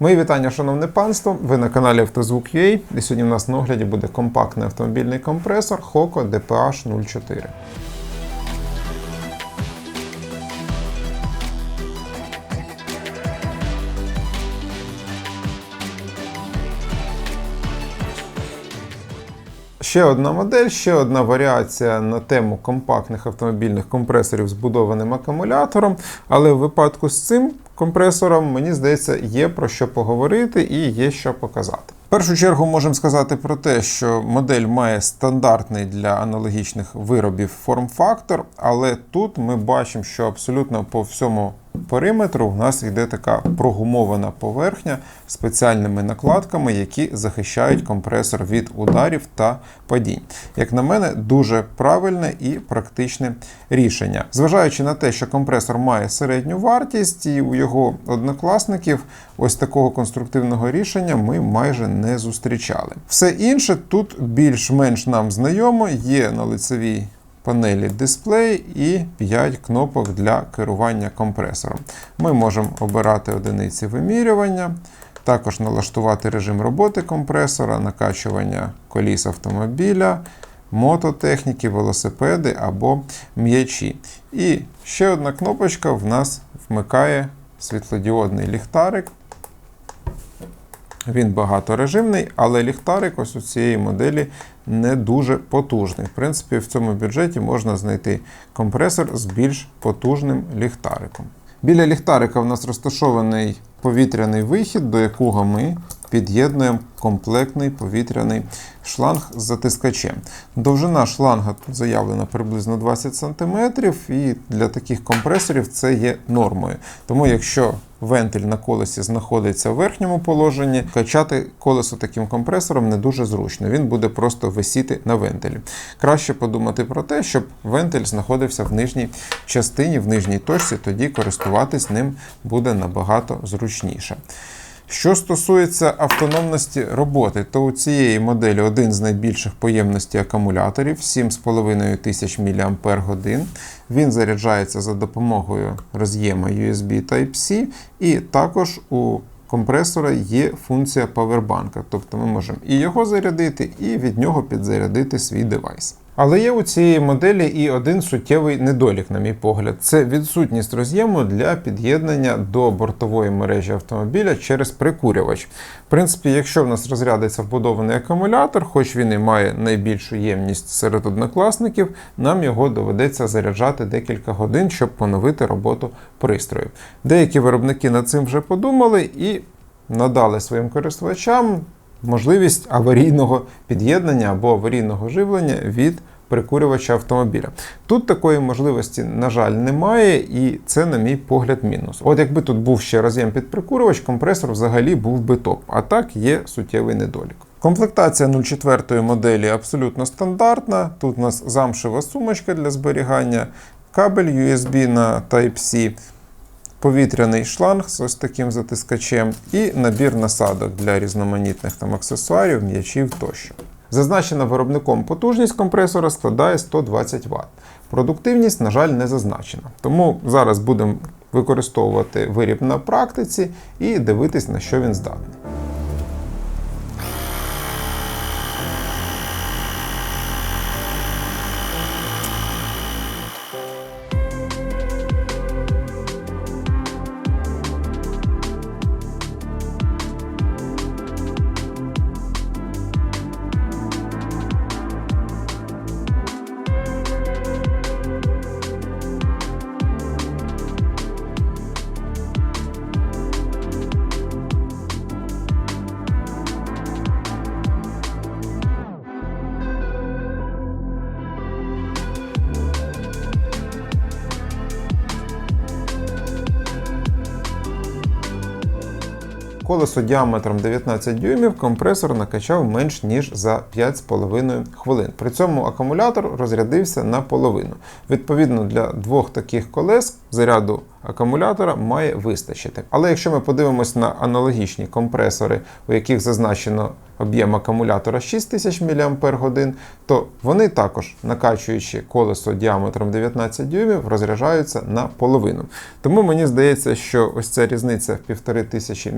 Мої вітання, шановне панство. Ви на каналі Автозвук.ua і сьогодні в нас на огляді буде компактний автомобільний компресор Hoco DPH 04. Ще одна модель, ще одна варіація на тему компактних автомобільних компресорів з будованим акумулятором. Але в випадку з цим компресором, мені здається, є про що поговорити і є що показати. В першу чергу можемо сказати про те, що модель має стандартний для аналогічних виробів форм-фактор, але тут ми бачимо, що абсолютно по всьому периметру в нас йде така прогумована поверхня спеціальними накладками, які захищають компресор від ударів та падінь. Як на мене, дуже правильне і практичне рішення. Зважаючи на те, що компресор має середню вартість, і у його однокласників ось такого конструктивного рішення ми майже не зустрічали. Все інше тут більш-менш нам знайомо, є на лицевій панелі дисплей і 5 кнопок для керування компресором. Ми можемо обирати одиниці вимірювання, також налаштувати режим роботи компресора, накачування коліс автомобіля, мототехніки, велосипеди або м'ячі. І ще одна кнопочка в нас вмикає світлодіодний ліхтарик. Він багаторежимний, але ліхтарик ось у цієї моделі не дуже потужний. В принципі, в цьому бюджеті можна знайти компресор з більш потужним ліхтариком. Біля ліхтарика в нас розташований повітряний вихід, до якого ми під'єднуємо комплектний повітряний шланг з затискачем. Довжина шланга тут заявлена приблизно 20 см, і для таких компресорів це є нормою. Тому, якщо вентиль на колесі знаходиться в верхньому положенні, качати колесо таким компресором не дуже зручно. Він буде просто висіти на вентилі. Краще подумати про те, щоб вентиль знаходився в нижній частині, в нижній точці, тоді користуватись ним буде набагато зручніше. Що стосується автономності роботи, то у цієї моделі один з найбільших поємностей акумуляторів 7,5 тисяч мАч. Він заряджається за допомогою роз'єма USB Type-C, і також у компресора є функція павербанка, тобто ми можемо і його зарядити, і від нього підзарядити свій девайс. Але є у цієї моделі і один суттєвий недолік, на мій погляд, це відсутність роз'єму для під'єднання до бортової мережі автомобіля через прикурювач. В принципі, якщо в нас розрядиться вбудований акумулятор, хоч він і має найбільшу ємність серед однокласників, нам його доведеться заряджати декілька годин, щоб поновити роботу пристрою. Деякі виробники над цим вже подумали і надали своїм користувачам можливість аварійного під'єднання або аварійного живлення від прикурювача автомобіля. Тут такої можливості, на жаль, немає, і це, на мій погляд, мінус. От якби тут був ще роз'єм під прикурювач, компресор взагалі був би топ. А так є суттєвий недолік. Комплектація 04 моделі абсолютно стандартна. Тут у нас замшева сумочка для зберігання, кабель USB на Type-C повітряний шланг з ось таким затискачем і набір насадок для різноманітних там аксесуарів, м'ячів тощо. Зазначена виробником потужність компресора складає 120 Вт. Продуктивність, на жаль, не зазначена. Тому зараз будемо використовувати виріб на практиці і дивитись, на що він здатний. Колесо діаметром 19 дюймів компресор накачав менш ніж за 5,5 хвилин. При цьому акумулятор розрядився наполовину. Відповідно, для двох таких колес заряду акумулятора має вистачити. Але якщо ми подивимось на аналогічні компресори, у яких зазначено об'єм акумулятора 6000 мАч, то вони також, накачуючи колесо діаметром 19 дюймів, розряджаються на половину. Тому мені здається, що ось ця різниця в 1500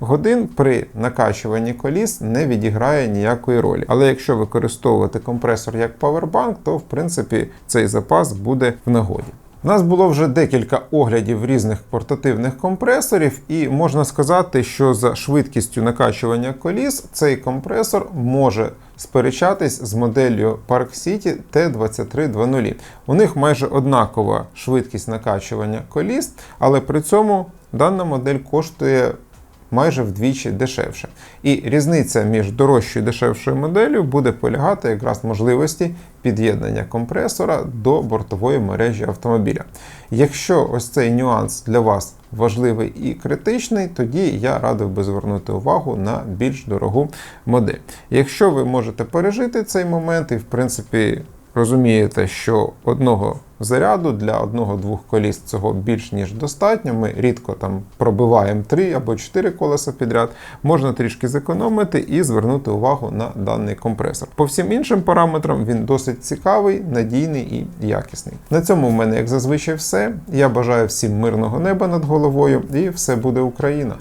мАч при накачуванні коліс не відіграє ніякої ролі. Але якщо використовувати компресор як павербанк, то в принципі цей запас буде в нагоді. У нас було вже декілька оглядів різних портативних компресорів, і можна сказати, що за швидкістю накачування коліс цей компресор може сперечатись з моделлю Park City T2320. У них майже однакова швидкість накачування коліс, але при цьому дана модель коштує майже вдвічі дешевше. І різниця між дорожчою і дешевшою моделлю буде полягати якраз можливості під'єднання компресора до бортової мережі автомобіля. Якщо ось цей нюанс для вас важливий і критичний, тоді я радив би звернути увагу на більш дорогу модель. Якщо ви можете пережити цей момент і, в принципі, розумієте, що одного заряду для одного-двох коліс цього більш ніж достатньо. Ми рідко там пробиваємо три або чотири колеса підряд. Можна трішки зекономити і звернути увагу на даний компресор. По всім іншим параметрам він досить цікавий, надійний і якісний. На цьому в мене, як зазвичай, все. Я бажаю всім мирного неба над головою, і все буде Україна.